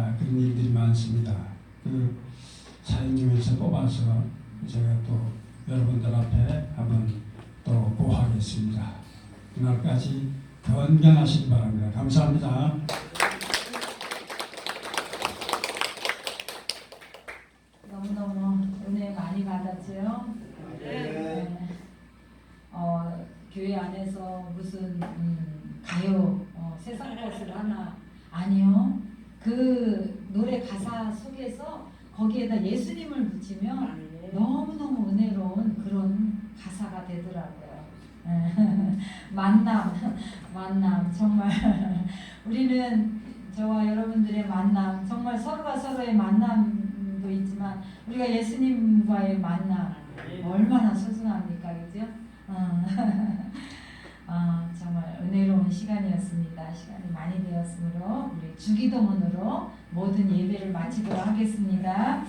아, 그런 일들이 많습니다. 그 사연 중에서 뽑아서 제가 또 여러분들 앞에 한번 또 고하겠습니다. 그날까지 건강하시기 바랍니다. 감사합니다. 너무너무 은혜 많이 받았죠? 네. 어, 교회 안에서 무슨 음, 가요 어, 세상 것을 하나 아니요. 그 노래 가사 속에서 거기에다 예수님을 붙이면 너무너무 은혜로운 그런 가사가 되더라고요. 만남, 만남 정말 우리는 저와 여러분들의 만남 정말 서로가 서로의 만남도 있지만 우리가 예수님과의 만남 얼마나 소중합니까, 그죠? 시간이었습니다. 시간이 많이 되었으므로 우리 주기도문으로 모든 예배를 마치도록 하겠습니다.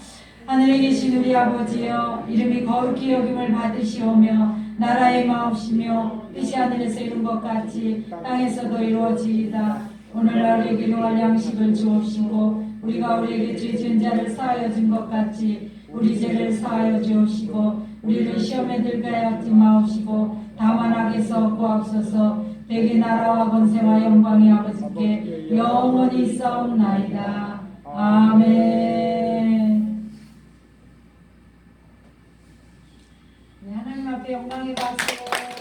하늘에 계신 우리 아버지여 이름이 거룩히 여김을 받으시오며 나라의 마옵시며 뜻이 하늘에서 이룬 것 같이 땅에서도 이루어지이다. 오늘날 우리에게 필요할 양식을 주옵시고 우리가 우리에게 죄 지은 자를 사하여 준 것 같이 우리 죄를 사하여 주옵시고 우리를 시험에 들게 하지 마옵시고 다만 악에서 구하옵소서 대개 나라와 권세와 영광이 아버지께 영원히 있사옵나이다. 아멘 네, 하나님 앞에 영광의 박수